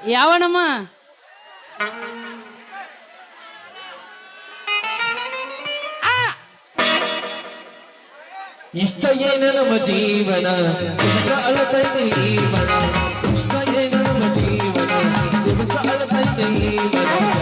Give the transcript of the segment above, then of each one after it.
ಯಾವನಮ್ಮ ಇಷ್ಟ ಏನ ನಮ್ಮ ಜೀವನ ಜೀವನ ಇಷ್ಟ ಏನ ನಮ್ಮ ಜೀವನ ಜೀವನ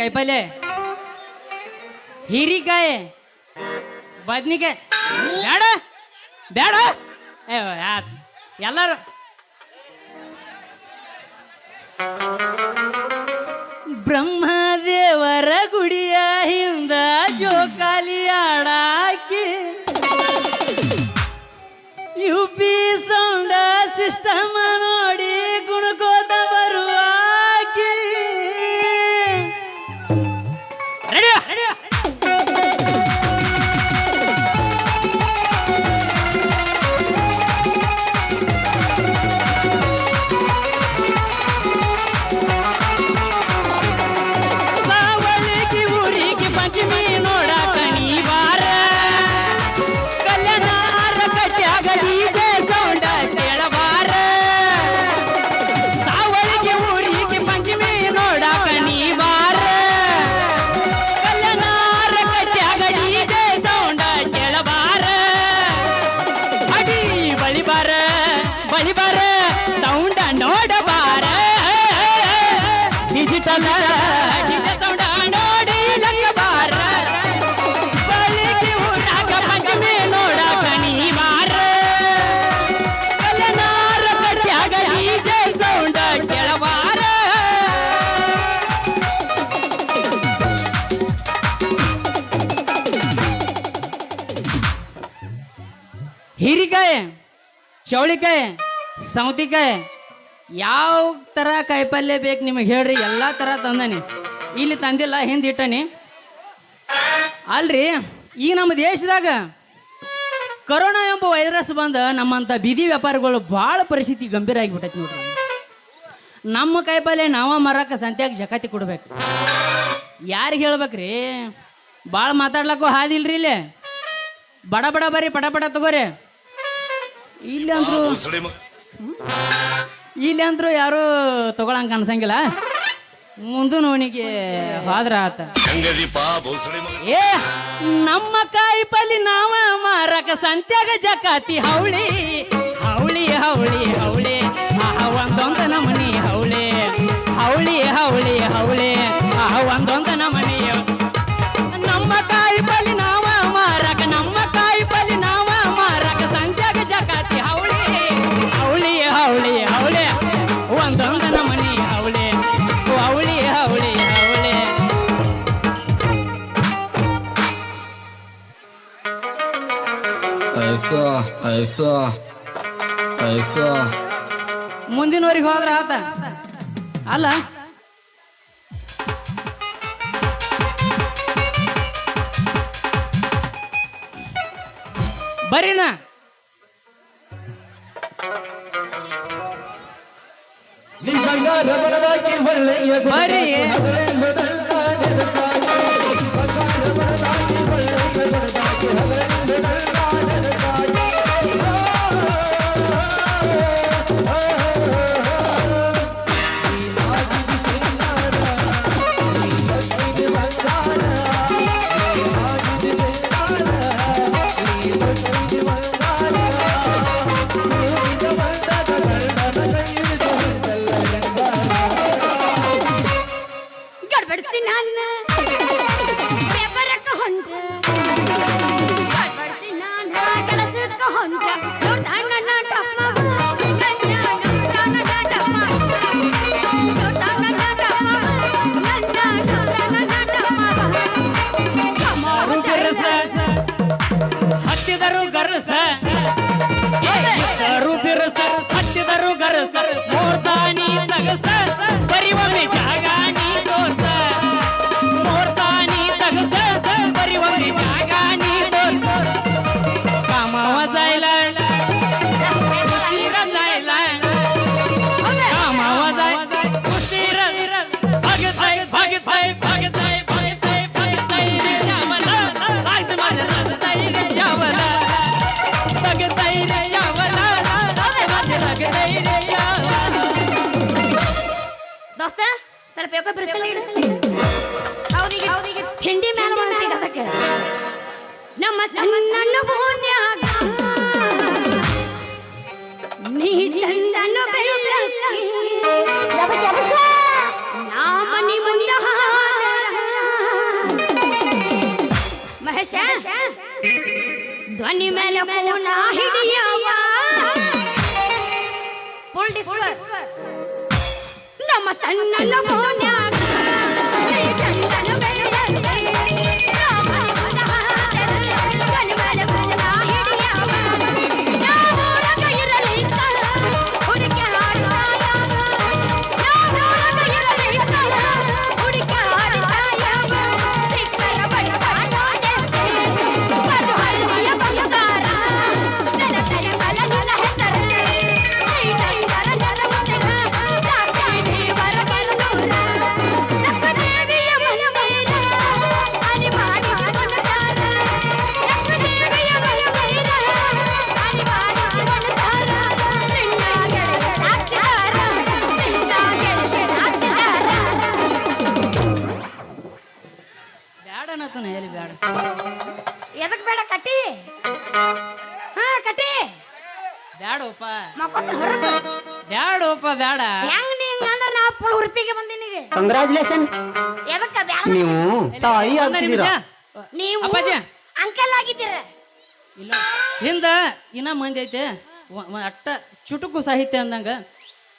ಕಾಯಿಪಲ್ಯ ಬೇಕೇನ್ರಿ ಕಾಯಿಪಲ್ಯ ಹೀರಿಕಾಯಿ ಬದ್ನಿಕಾಯಿ ಬೇಡ ಬೇಡ ಏ ಯಾ- ಎಲ್ಲರೂ ಬ್ರಹ್ಮದೇವರ ಚೌಳಿಕಾಯಿ, ಸೌತಿಕಾಯಿ, ಯಾವ ಥರ ಕಾಯಿಪಲ್ಯ ಬೇಕು ನಿಮಗೆ ಹೇಳ್ರಿ, ಎಲ್ಲ ಥರ ತಂದನಿ. ಇಲ್ಲಿ ತಂದಿಲ್ಲ, ಹಿಂದೆ ಇಟ್ಟನಿ. ಅಲ್ರಿ, ಈಗ ನಮ್ಮ ದೇಶದಾಗ ಕರೋನಾ ಎಂಬ ವೈರಸ್ ಬಂದ ನಮ್ಮಂಥ ಬೀದಿ ವ್ಯಾಪಾರಿಗಳು ಭಾಳ ಪರಿಸ್ಥಿತಿ ಗಂಭೀರ ಆಗಿಬಿಟ್ಟೈತಿ ನೋಡ್ರಿ. ನಮ್ಮ ಕಾಯಿಪಲ್ಯ ನಾವ ಮರಕ್ಕೆ ಸಂತ್ಯಾಗ ಜಕಾತಿ ಕೊಡ್ಬೇಕು. ಯಾರಿಗೆ ಹೇಳ್ಬೇಕ್ರಿ? ಭಾಳ ಮಾತಾಡ್ಲಕ್ಕೂ ಹಾದಿಲ್ರಿ ಇಲ್ಲೇ. ಬಡ ಬಡ ಬರ್ರಿ ಪಟ ಪಟ ತಗೋರಿ. ಇಲ್ಲಿ ಅಂದ್ರು ಇಲ್ಲಿ ಅಂದ್ರು ಯಾರು ತಗೊಳಂಗ ಅನ್ಸಂಗಿಲ್ಲ ಮುಂದು ನೋನಿಗೆ ಹೋದ್ರ ಆತ. ಏ ನಮ್ಮ ಕಾಯಿ ಪಲ್ಲಿ ನಾವ ಮಾರಕ ಸಂತ್ಯಾಗ ಜಕಾತಿ ಹೌಳಿ. ಹೌಳಿ ಹೌಳಿ ಹೌಳಿ. ಆಹ ಒಂದೊಂದ ನಮನಿ ಹೌಳಿ. ಹೌಳಿ ಹೌಳಿ ಹೌಳಿ. ಆಹ ಒಂದೊಂದ ಮುಂದಿನವರಿಗೆ ಹೋದ್ರ ಆತ? ಅಲ್ಲ? ಬರೀನಾ? ಬರೀ. ಸ್ವಲ್ಪ ಯಾಕೋ ಬಿರುಸಲ ಇಡು ಹೌದೀಗ ಹೌದೀಗ ತಿಂಡಿ ಮೇಲೆ ಮಾಡ್ತೀಗ ಅದಕ್ಕೆ ನಮ್ಮ ಸಣ್ಣ ಬೋನ್ಯಾಗ ನೀ ಚಂದನ ಬೆಳ್ಳಕ್ಕಿ ನಾ ಮನಿ ಮುಂದ ಹಾದರ ಮಹೇಶ ಧ್ವನಿ ಮೇಲೆ ಮೌನ ಹಿಡಿಯವ ಫುಲ್ ಡಿಸ್ಕಸ್ ನಮ್ಮ ಸಣ್ಣ ಮೋನ್ಯಾಗ ಬೆಳ್ಳಕ್ಕಿ ನಾ ಬ್ಯಾಡ ಎದಕ್ ಬೇಡ ಕಟ್ಟಿ. ಹಾ ಕಟ್ಟಿ. ಬ್ಯಾಡೋಪ. ಮಕ್ಕೊತ ಹೊರಟು ಬ್ಯಾಡೋಪ ಬ್ಯಾಡ. ಹೆಂಗ್ ನೀ ಹಿಂಗಂದ್ರ ನಾ ಪುಳ ಉರ್ಪಿಗೆ ಬಂದಿನಿಗೆ ಕಂಗ್ರಾಚುಲೇಷನ್ ಎದಕ್ಕ ಬ್ಯಾಡ? ನೀವು ತಾಯಿ ಒಂದ ನಿಮಿಷ. ಆಗ್ತಿದ್ದೀರಾ ನೀವು ಅಪ್ಪಾಜಿ. ಅಂಕಲ್ ಆಗಿದ್ದೀರ. ಇಲ್ಲ. ಹಿಂದ ಇನ್ನ ಮಂದಿ ಐತೆ. ಒ- ಒ- ಅಟ್ಟ ಚುಟುಕು ಸಾಹಿತ್ಯ ಅಂದಂಗ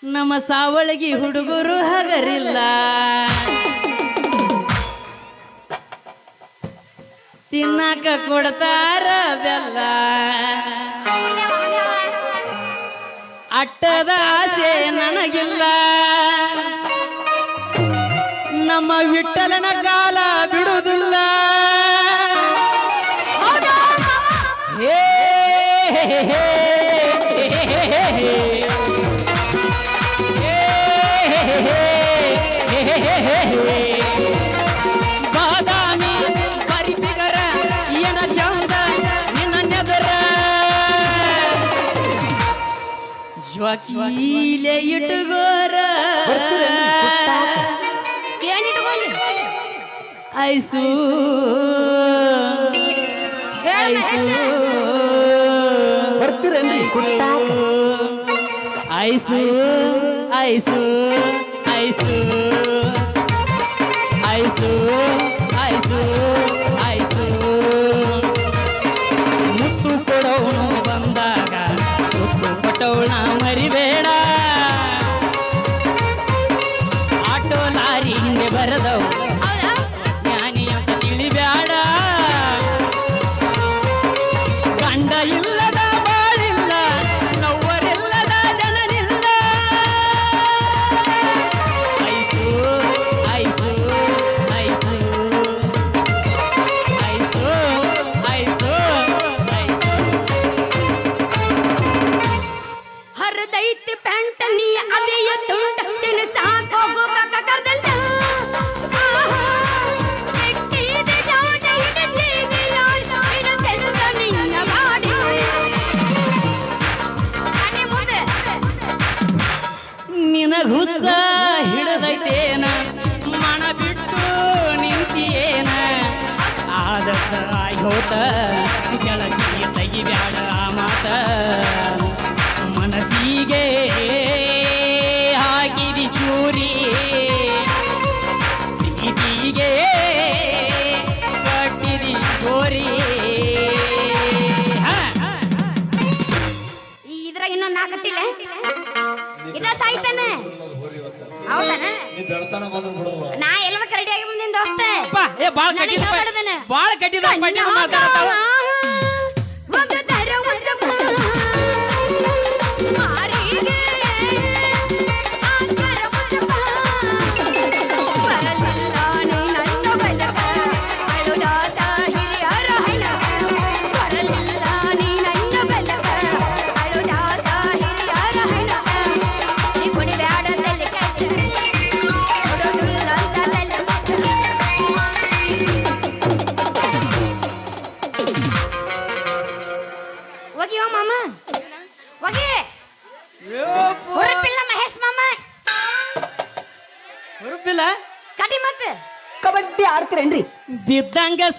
ನಮ್ಮ ಸಾವಳಗಿ ಹುಡುಗರು ಹಗರಿಲ್ಲ. ತಿನ್ನಕ ಕೊಡ್ತಾರ ಬೆಲ್ಲ. ಅಟ್ಟದ ಆಸೆ ನನಗಿಲ್ಲ. ನಮ್ಮ ವಿಠಲನ ಕಾಲ ಬಿಡುವುದಿಲ್ಲ. ಏನ್ ಇಟ್ಕೊಂಡಿ ಐಸು. ಬರ್ತೀರೇನ್ರಿ ಕುಟ್ಟಾಕ ice ice ice ice ice. ನಾ ಎಲ್ಲದಕ್ಕೆ ರೆಡಿ ಆಗಿ ಬಂದಿನ ದೋಸ್ತ. ಅಪ್ಪ, ಏ ಬಾಳ್ ಕಟ್ಟಿದ ಬಾಳ ಕಟ್ಟಿದ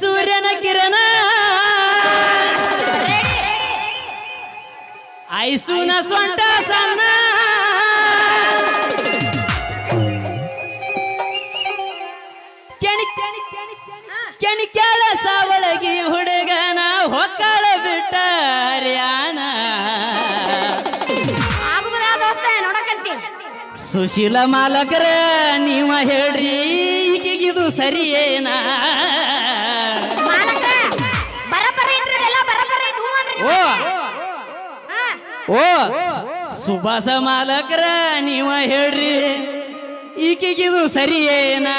ಸೂರ್ಯನ ಕಿರಣ. ಐಸುನ ಸೊಂಟ ಸಣ್ಣ. ಕೆಣಿ ಕೆಣಿ ಕೆಳ ಸಾವಳಗಿ ಹುಡುಗನ ಹೊಕ್ಕಳ ಬಿಟ್ಟ ಹರ್ಯಾಣ. ಸುಶೀಲ ಮಾಲಕರ, ನೀವ ಹೇಳ್ರಿ ಈಗಿಗಿದು ಸರಿಯೇನಾ ಓ ಸುಭಾಸ ಮಾಲಕರ ನೀವ ಹೇಳ್ರಿ. ಈಕಿಗಿದು ಸರಿಯೇನಾ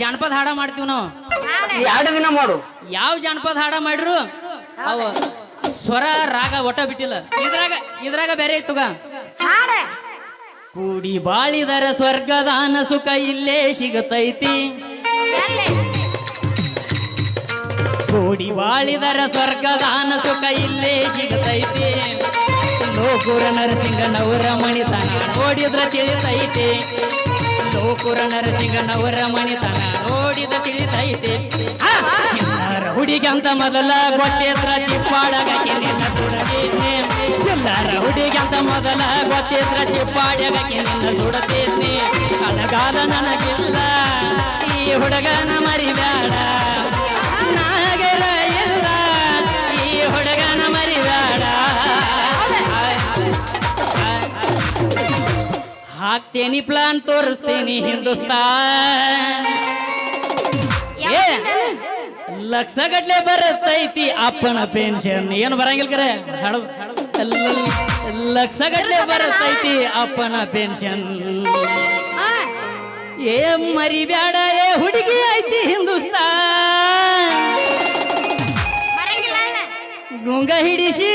ಜಾನಪದ ಹಾಡ ಮಾಡ್ತೀವಿ ನಾವು. ಎರಡು ದಿನ ಮಾಡು. ಯಾವ ಜಾನಪದ ಹಾಡ ಮಾಡ್ರು ಅವ ಸ್ವರ ರಾಗ ಒಟ ಬಿಟ್ಟಿಲ್ಲ. ಇದ್ರಾಗ ಇದ್ರಾಗ ಬೇರೆ ಇತ್ತು ಹಾಡ ಕೂಡಿ ಬಾಳಿದರ ಸ್ವರ್ಗದಾನ ಸುಖ ಇಲ್ಲೇ ಸಿಗತೈತಿ. ಕೂಡಿ ಬಾಳಿದರ ಸ್ವರ್ಗದಾನ ಸುಖ ಇಲ್ಲೇ ಸಿಗತೈತಿ. ಲೋಕೂರ ನರಸಿಂಗನವರ ಮಣಿತನ ನೋಡಿದ್ರ ತಿಳಿತೈತಿ. ಲೋಕುರ ನರಸಿಂಗನವರ ಮಣಿತನ ನೋಡಿದ ತಿಳಿತೈತೆ. ಚಿಲ್ಲರ ಮೊದಲ ಗೊತ್ತಿದ್ರ ಚಿಪ್ಪಾಡಗಕ್ಕೆ ನಿನ್ನ ಸುಡತೈತಿ ಚಿಲ್ಲರ ಹುಡುಗಂತ ಮೊದಲ ಗೊತ್ತಿದ್ರ ಚಿಪ್ಪಾಡಗಕ್ಕೆ ನಿನ್ನ ಸುಡತೈತಿ ಕಳಗಾಲ ನನಗಿಲ್ಲ, ಈ ಹುಡುಗನ ಮರಿಬೇಡ ಹಾಕ್ತೇನಿ ಪ್ಲಾನ್ ತೋರಿಸ್ತೇನಿ ಹಿಂದೂಸ್ತಾನ್. ಏ ಲಕ್ಷ ಗಟ್ಲೆ ಬರುತ್ತೈತಿ ಅಪ್ಪನ ಪೆನ್ಷನ್ ಏನು ಬರಂಗಿಲ್ಲ ಕರೆ? ಲಕ್ಷ ಗಟ್ಲೆ ಬರುತ್ತೈತಿ ಅಪ್ಪನ ಪೆನ್ಷನ್ ಏ ಮರಿಬ್ಯಾಡ ಏ ಹುಡುಗಿ ಐತಿ ಹಿಂದೂಸ್ತಾನ್. ಗುಂಗ ಹಿಡಿಸಿ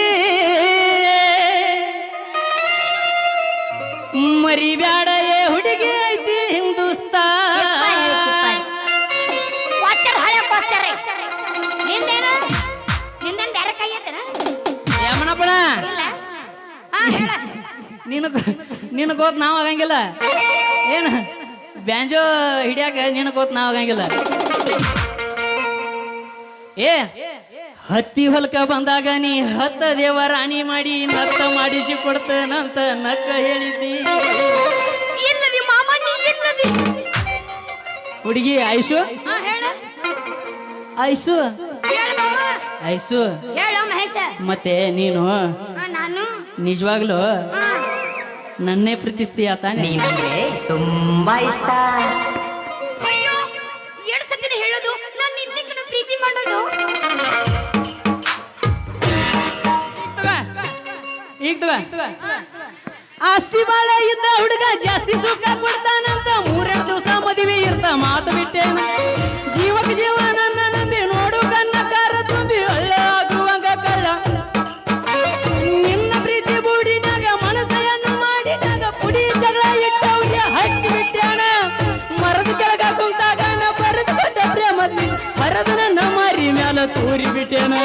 ಮರಿಬ್ಯಾಡ ಏ ಹುಡುಗಿ ಐತಿ ಹಿಂದೂಸ್ತಾನ್. ಕ್ವಾಚರ್ ಹಳೆ ಕ್ವಾಚರ್ ನಿಂದೇನು? ನಿಂದೇನು ಬೇರೆ ಕೈ ಐತನ? ಯಮನಪ್ಪಣ ಇಲ್ಲ. ಹಾ ಹೇಳ. ನಿನಗ ನಿನಗೆ ಗೊತ್ತು ನಾವು ಆಗಂಗಿಲ್ಲ. ಏನು? ಬ್ಯಾಂಜೋ ಹಿಡಿಯಾಕ ನಿನಗೆ ಗೊತ್ತು ನಾವು ಆಗಂಗಿಲ್ಲ. ಏ ಹತ್ತಿ ಹೊಲಕ ಬಂದಾಗ ನೀ ಹತ್ತ ದೇವ ರಾಣಿ ಮಾಡಿ ನತ್ತ ಮಾಡಿಸಿ ಕೊಡ್ತೇನಂತ ನಕ್ಕ ಹೇಳಿದ್ದಿ. ಹುಡುಗಿ ಐಸು? ಐಸು? ಐಸು? ಹೇಳ ಮಹೇಶ. ಮತ್ತೆ ನೀನು? ನಿಜವಾಗ್ಲು ನಾನು. ನಿಜವಾಗ್ಲೂ? ಹಾ. ನನ್ನೇ ಪ್ರೀತಿಸ್ತೀಯ ತಾನೇ? ನೀನಂದ್ರೆ ತುಂಬಾ ಇಷ್ಟ. ಸಿಗ್ತದ. ಆಸ್ತಿ ಬಾಳ ಇದ್ದ ಹುಡುಗ ಜಾಸ್ತಿ ಸುಖ ಕೊಡ್ತಾನಂತ ಮೂರೆರಡು ದಿವಸ ಮದುವೆ ಇರ್ತ ಮಾತು ಬಿಟ್ಟೇನ? ಜೀವಕ್ಕೆ ಜೀವ ನನ್ನ ನಂಬಿ ನೋಡು ಕನ್ನ ಕಾರ ತುಂಬಿ ಒಳ್ಳೆ ಆಗುವಂಗ ಕಳ್ಳ. ನಿನ್ನ ಪ್ರೀತಿ ಬೂಡಿನಾಗ ಮನಸ್ಸೆಯನ್ನು ಮಾಡಿದಾಗ ಪುಡಿ ಜಗಳ ಇಟ್ಟವ್ರಿಗೆ ಹಚ್ಚಿ ಬಿಟ್ಟಾನ ಮರದ ಕೆಳಗ ಕುಂತಾಗ ನಾ ಬರೆದು ಕೊಟ್ಟ ಪ್ರೇಮದಿ ಹರದನ ಮಾರಿ ಮ್ಯಾಲ ತೂರಿ ಬಿಟ್ಟೇನ?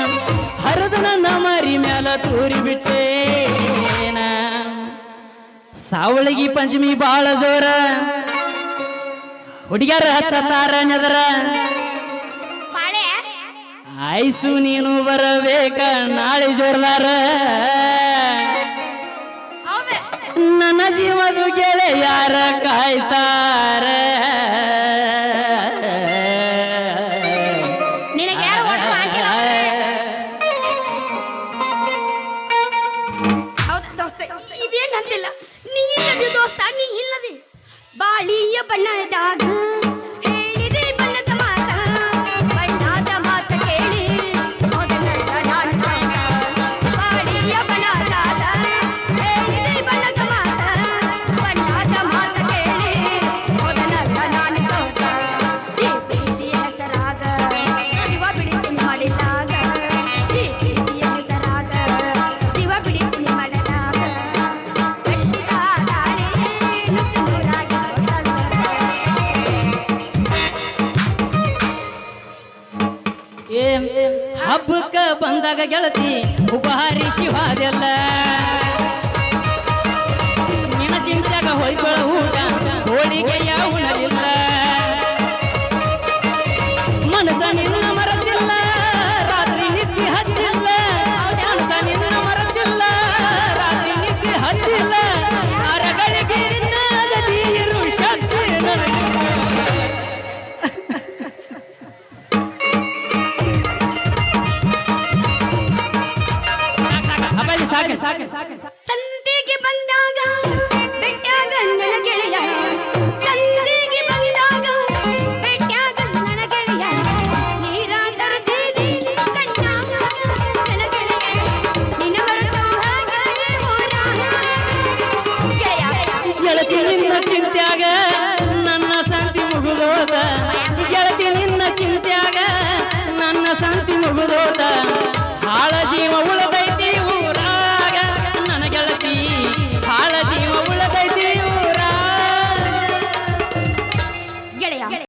ಹರದನ ಮಾರಿ ಮ್ಯಾಲ ತೂರಿ ಬಿಟ್ಟೆ. ಸಾವಳಗಿ ಪಂಚಮಿ ಬಾಳ ಜೋರ. ಹುಡುಗ್ಯಾರ ಹಚ್ಚತಾರ ನೆದರ. ಆಯ್ಸು ನೀನು ಬರಬೇಕ ನಾಳೆ ಜೋರ್ದಾರ. ನನ್ನ ಜೀವದು ಗೆಳೆಯಾರ ಕಾಯ್ತಾರ. பண்ணாத ಗೆಳತಿ ಉಪಹಾರಿ ಶಿವಾದೆಲ್ಲ.